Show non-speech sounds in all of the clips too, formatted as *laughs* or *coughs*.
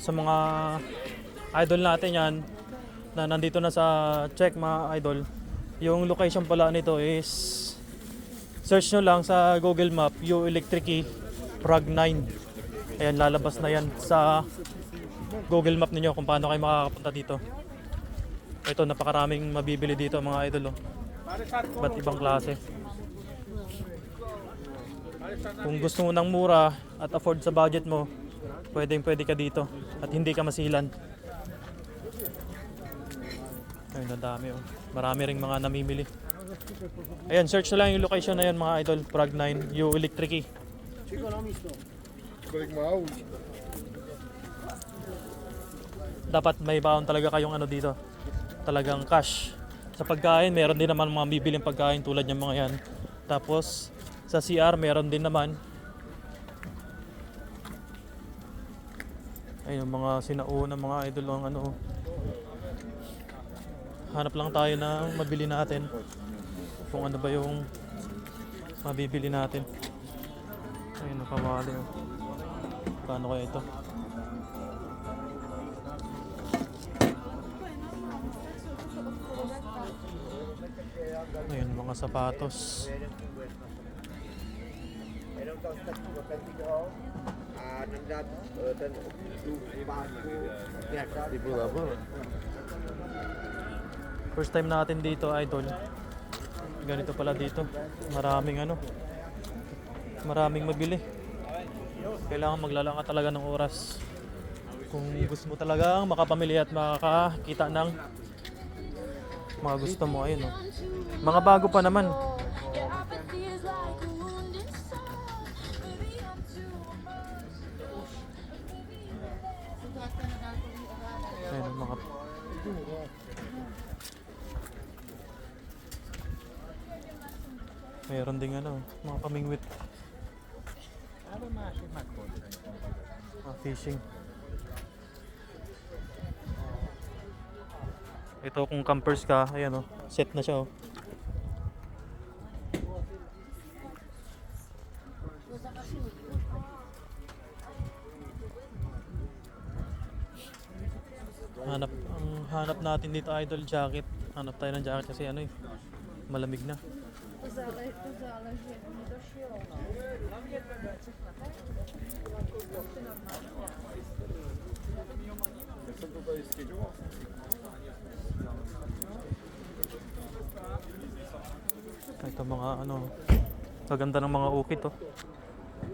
sa mga idol natin yan na nandito na sa check mga idol. Yung location pala nito is search nyo lang sa Google Map, U Electric Prague 9. Ayan, lalabas na yan sa Google Map ninyo kung paano kayo makakapunta dito. Ito, napakaraming mabibili dito mga idol. Oh. Ba't ibang klase? Kung gusto mo ng mura at afford sa budget mo, pwedeng pwede ka dito at hindi ka masilan. Ayun, ang dami oh. Marami ring mga namimili. Ayan, search na lang yung location na yan mga idol. Prague 9, U Electric. Kolik mau. Dapat may baon talaga kayong ano dito. Talagang cash. Sa pagkain, meron din naman mga bibiling pagkain tulad ng mga yan. Tapos, sa CR, meron din naman. Ayun, mga sinauna, mga idol ang ano. Hanap lang tayo ng mabili natin. Kung ano ba yung mabibili natin. Ayun, nakawali. Oh. Paano kaya ito? Ayun, mga sapatos. Di pula apa? First time natin dito, idol. Ganito pala dito. Maraming ano. Maraming mabili. Kailangan maglalaan ka talaga ng oras. Kung gusto mo talagang makapamili at makakita ng mga gusto mo, ayun oh. Mga bago pa naman. Ayun oh, mga Meron ding ano, mga pamingwit. Mga fishing. Ito kung campers ka, ayan oh, set na siya oh. Hanap ang hanap natin dito idol jacket. Hanap tayo ng jacket kasi ano eh malamig na. Ito mga ano, kaganda ng mga ukit oh.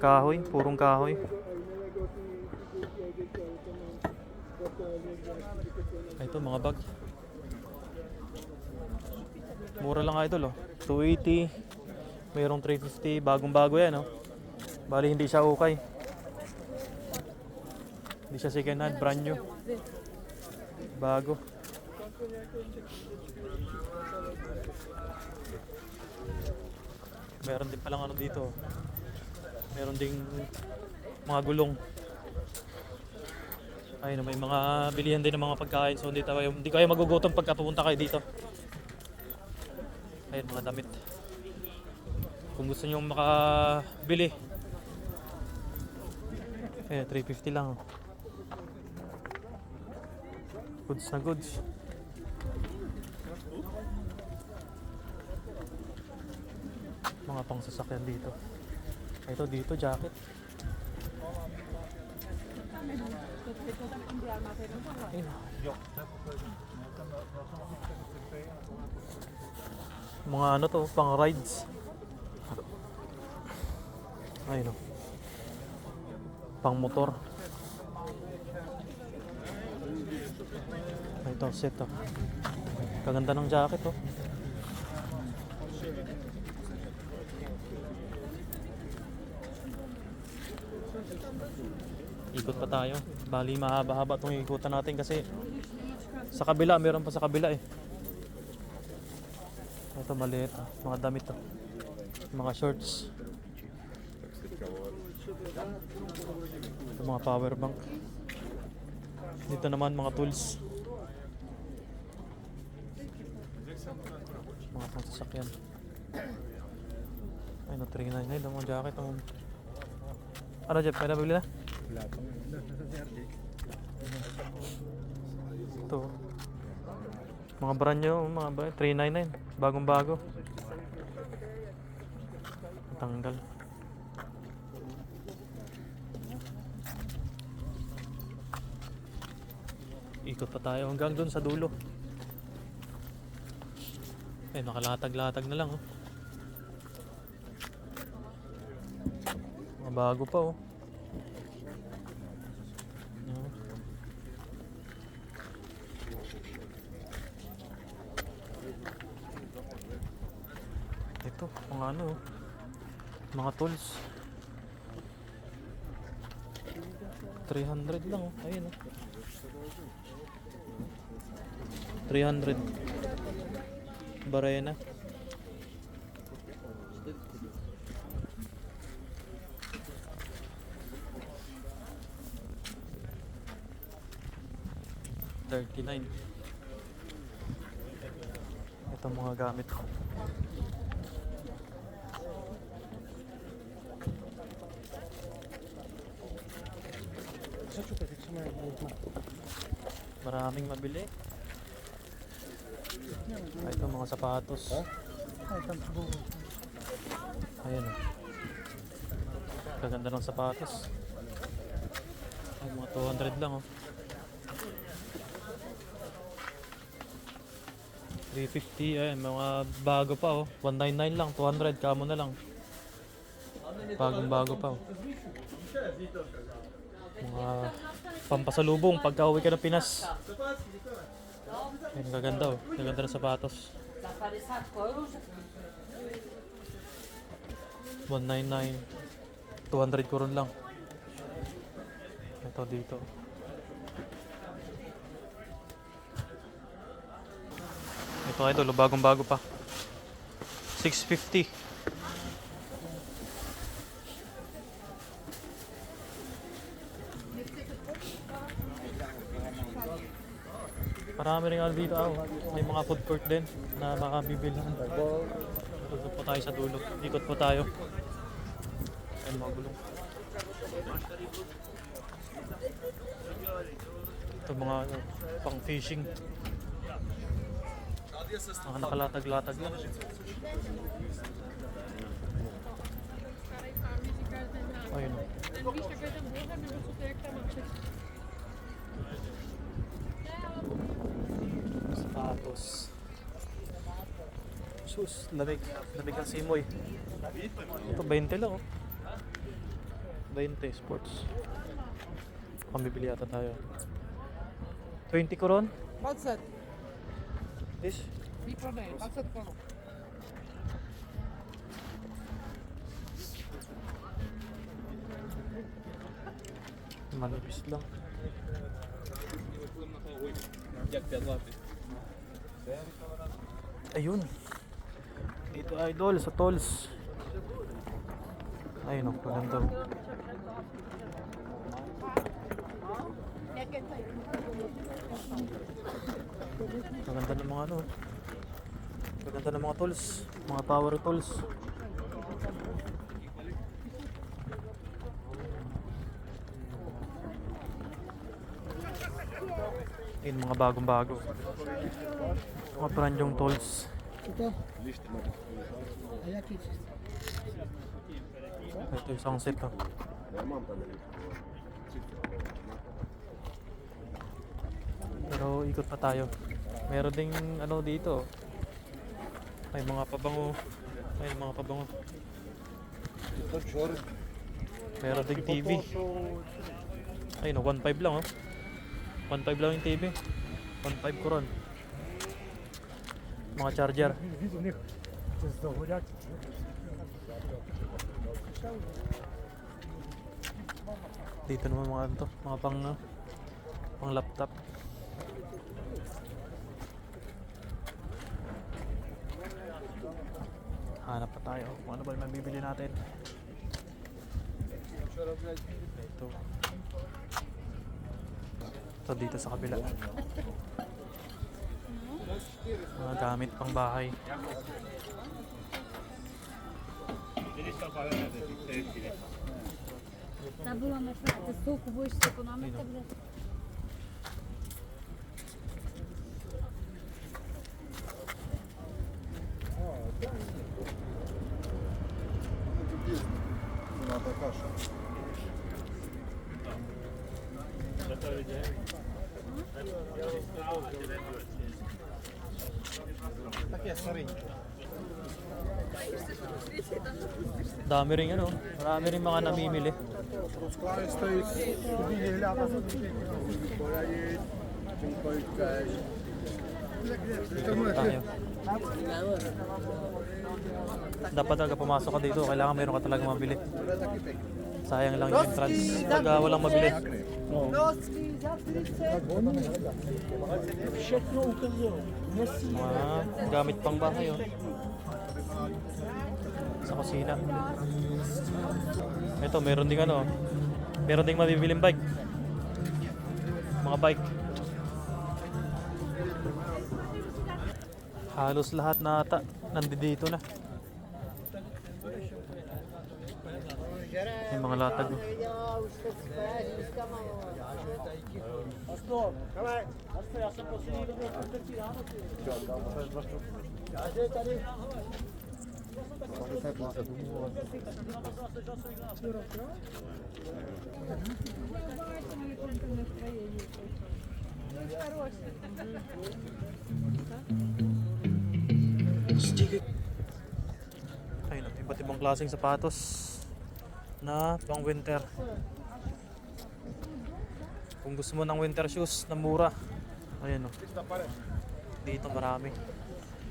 Kahoy, purong kahoy. Ito mga bag. Mura lang idol oh. 280. Mayroong 350, bagong bago yan oh. Bali hindi siya okay. Hindi siya second hand, brand new. Bago. Meron din palang ano dito. Meron ding mga gulong. Ayun, may mga bilihan din ng mga pagkain. So hindi tayo hindi kayo magugutom pagka pupunta kayo dito. Ayun, mga damit. Kung gusto niyo makabili. Eh, 350 lang. oh. Goods na goods. Mga pang sasakyan dito. Ito dito, jacket. Mga ano to, pang rides. Ayun o. Pang motor. Ito, set to. Kaganda ng jacket oh. Ikot pa tayo. Bali mahaba-haba itong ikutan natin kasi sa kabila, meron pa sa kabila eh. Ito maliit ah. Mga damit to. Mga shorts. Ito mga power bank. Dito naman mga tools. Mga pangsasakyan. Ay, no, 399 ang mga jacket. Ano, Jeff? May nabili na? Wala pa nga. Ito. Mga brand nyo, mga ba, 399. Bagong bago. Tanggal. Ikot pa tayo hanggang doon sa dulo. Eh, nakalatag-latag na lang, oh. Mga bago pa, oh. Yan. Ito, mga ano, mga tools. 300 lang, oh. Ayun, oh. 300. Barena. Thirty-nine. Ito mga gamit ko. Maraming mabili. Ah, Ito mga sapatos. Ayan o. Kaganda ng sapatos. Ay, mga 200 lang oh. 350 ayan, mga bago pa oh. 199 lang, 200 kamo na lang. Bagong bago pa oh. Mga pampasalubong pagka uwi ka ng Pinas. Ayan, kaganda oh. Kaganda ng sapatos. 199 200 ko rin lang ito dito ito idol bagong bago pa 650 Marami rin ano dito, ah, may mga food court din na makabibilhan. Ikot po tayo sa dulo. Ikot po tayo. Ayun mga gulong. Ito mga ano, pang fishing. Mga nakalatag-latag lang. Ayun. Sapatos. Sus, lamig. Lamig ang simoy. Ito, 20 lang oh. 20 sports. Pambibili yata tayo. 20 koron? 20. This? Výborné, 20 korun. Manipis lang. Ayun. Dito idol sa tolls. Ayun oh, maganda. Maganda ng mga ano. Maganda ng mga tools, mga power tools. Ayun mga bagong bago. Mga brand yung tools. Ito. Ito isang set oh. Pero ikot pa tayo. Meron ding ano dito. May mga pabango. May mga pabango. Meron ding TV. Ayun oh, 1.5 lang oh. 1.5 lang yung TV. 1.5 ko ron. Mga charger. Dito naman mga ano to, mga pang uh, pang laptop. Hanap pa tayo. Kung ano ba yung mabibili natin. Ito Ito dito sa kabila. Mga gamit pang bahay. Забула ме прати, суку будеш Dami rin ano, marami rin mga namimili. Tayo. Dapat talaga pumasok ka dito, kailangan meron ka talaga mabili. Sayang lang yung entrance pag uh, walang mabili. Mga gamit pang bahay oh. Sa kusina. Ito, meron ding ano. Meron ding mabibiling bike. Mga bike. Halos lahat na ata nandito na. Yung mga latag. oh. Ayun, oh, iba't ibang klaseng sapatos na pang winter. Kung gusto mo ng winter shoes na mura, ayun oh. Dito marami.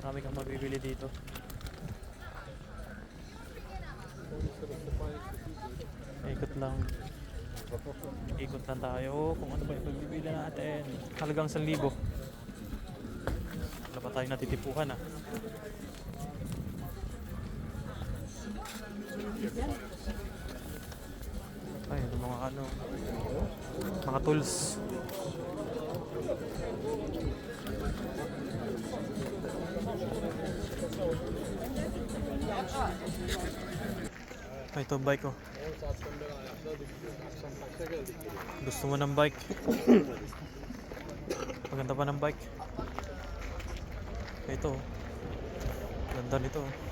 Marami kang mabibili dito. Ikot lang. Ikot lang tayo kung ano ba yung pagbibili natin. Halagang 1,000. Wala pa tayo natitipuhan ah. Ay, yung mga ano, mga tools. Ay, ito bike oh. Gusto mo ng bike? *coughs* Maganda pa ng bike. Ito. oh. Ganda nito.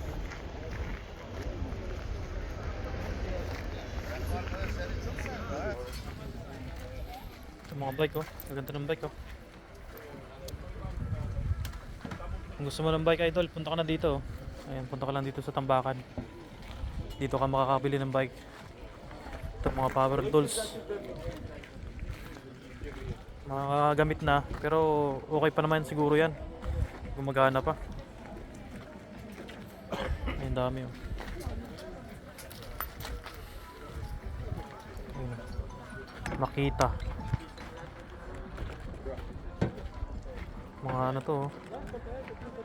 Ito mga bike oh. Maganda ng bike oh. Kung gusto mo ng bike idol, punta ka na dito. oh. Ayan, punta ka lang dito sa Tambakan. Dito ka makakabili ng bike. Ito mga power tools. Mga na, pero okay pa naman siguro yan. Gumagana pa. Ayun dami oh. Makita. Mga ano to oh.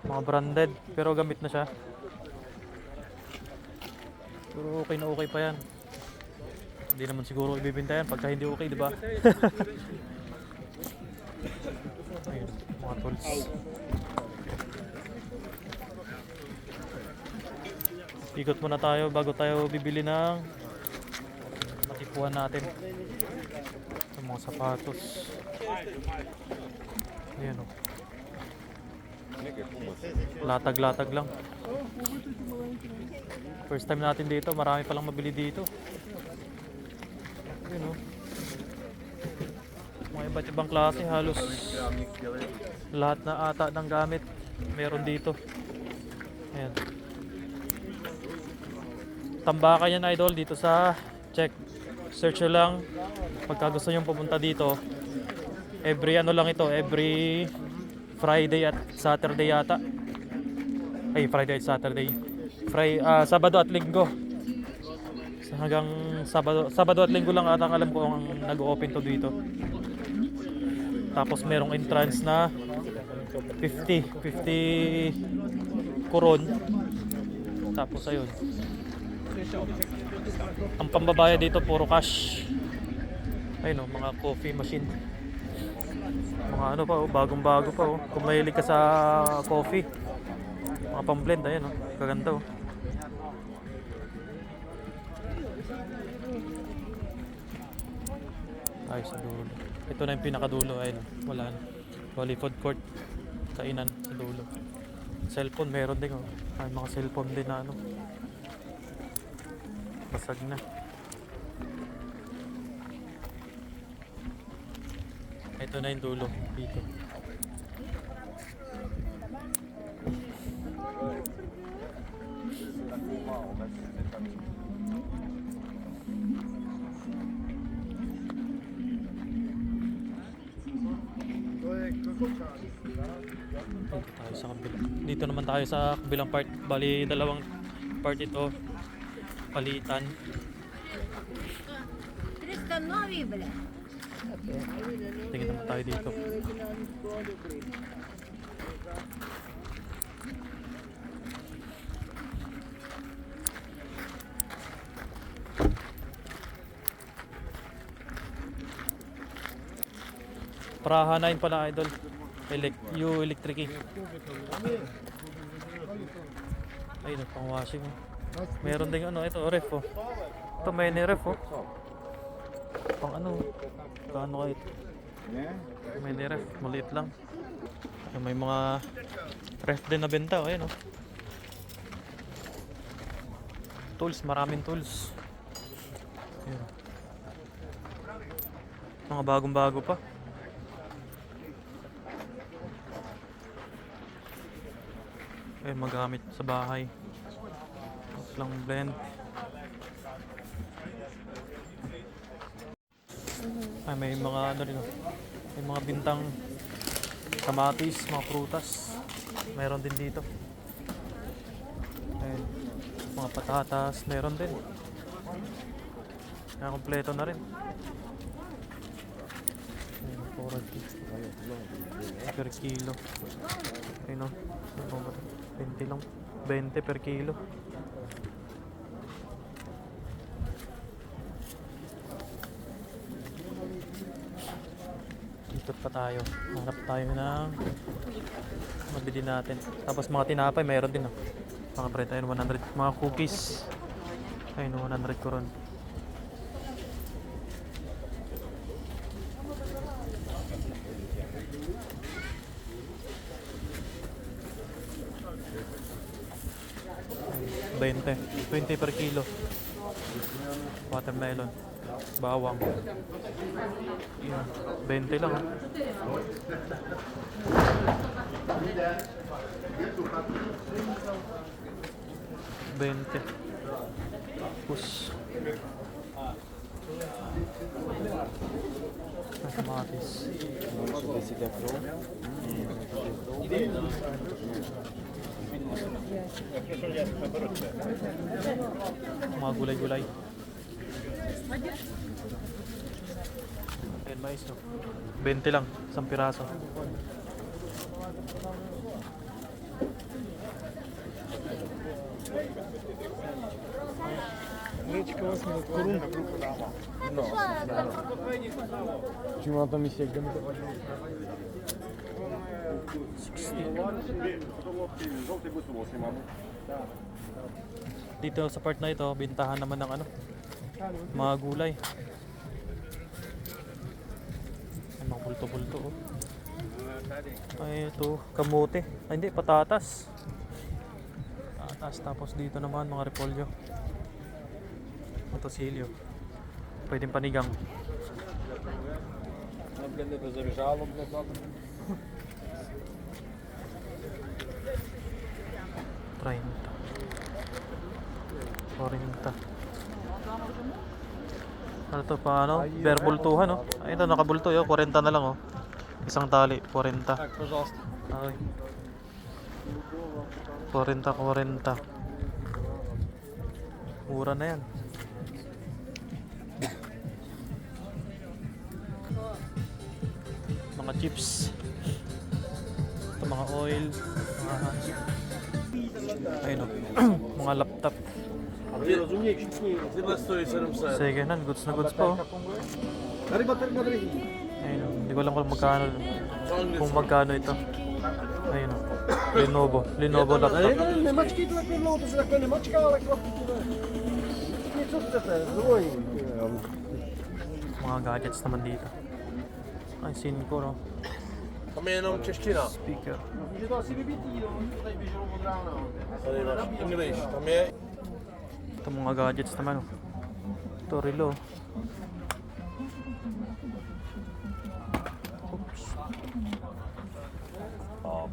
Mga branded, pero gamit na siya. Pero okay na okay pa yan. Hindi naman siguro ibibenta yan pagka hindi okay, di ba? *laughs* Ayun, mga tools. Ikot muna tayo bago tayo bibili ng matipuan natin. Ito mga sapatos. Ayan o. Latag-latag lang. First time natin dito, marami palang mabili dito. Ayun o. Mga iba't ibang klase, halos lahat na ata ng gamit meron dito. Ayan. Tambakan yan idol dito sa check. Search nyo lang pagka gusto nyo pumunta dito. Every ano lang ito, every Friday at Saturday yata. Ay, Friday at Saturday. Friday, ah, Sabado at Linggo. So, hanggang Sabado, Sabado at Linggo lang ata alam ko ang nag-open to dito. Tapos merong entrance na 50, 50 koron. Tapos ayun. Ang pambabayad dito puro cash. Ayun oh, mga coffee machine. Mga ano pa oh, bagong bago pa oh. Kung mahilig ka sa coffee. Mga pang-blend ayun oh. Kaganda oh. tayo sa dulo. Ito na yung pinakadulo. Ayun, wala na. Wally food court. Kainan sa dulo. Cellphone, meron din. Oh. Ay, mga cellphone din na ano. Basag na. Ito na yung dulo. Dito. Dito tayo sa kabila. Dito naman tayo sa kabilang part. Bali, dalawang part ito. Palitan. Tristan, no avibile. Tingin naman tayo dito. Praha 9 pala idol. Elec U electric. Ay, pang washing. Meron ding ano, ito ref oh. Ito may ni ref oh. Pang ano, gaano kahit may ni ref, maliit lang. Ay, may mga ref din na benta, oh, ayun oh. Tools, maraming tools. Ayun. Mga bagong-bago pa. Eh, magamit sa bahay. Tapos lang blend. Ay, may mga ano rin oh. May mga bintang kamatis, mga prutas. Meron din dito. Ayun. Mga patatas, meron din. Kaya kompleto na rin. Ayun, 40 per kilo. Ayun oh. Ano ba to? 20 lang. 20 per kilo. Ikot pa tayo. Hanap tayo ng mabili natin. Tapos mga tinapay, mayroon din. Oh. Mga bread, ayun 100. Mga cookies. Ayun 100 ko ron. Bente. 20 per kilo. Watermelon. Bawang. Yan. 20 lang. Bente. Tapos. Ang kamatis. Mga gulay-gulay. Ayan, mais no. 20 lang, isang piraso. Чому там місце як Dito sa part na ito, bintahan naman ng ano, mga gulay. Bulto-bulto oh. Ay, ito, kamote. Ay, hindi, patatas. Patatas, tapos dito naman mga repolyo. Ito silyo. Pwedeng panigang. Treinta. 40. Ano to pa ano? Bare bultuhan oh. Ay ito nakabulto yo, 40 na lang oh. Isang tali, 40. Okay. 40 40. Mura na yan. Mga chips. Ito mga oil, mga ayun oh. *clears throat* mga laptop. Wy rozumniejsi. Tyle stoi 700. Sige nun, goods na goods po. Dari ba, dari ba, dari. Ayun, hindi ko alam kung magkano, kung magkano ito. Ayun, Lenovo, Lenovo laptop. Jeden nemačky to takhle dlouho, to se takhle nemačka, ale chlapci to Něco chcete, zdvoj. Mga gadgets naman dito. Ay, sin ko, no. Tam jenom čeština. Speaker. Může to asi vybitý, jo? Tady běželo od rána. Tady máš English, tam je ito mga gadgets naman. Oh. Ito relo. Oops. Ah,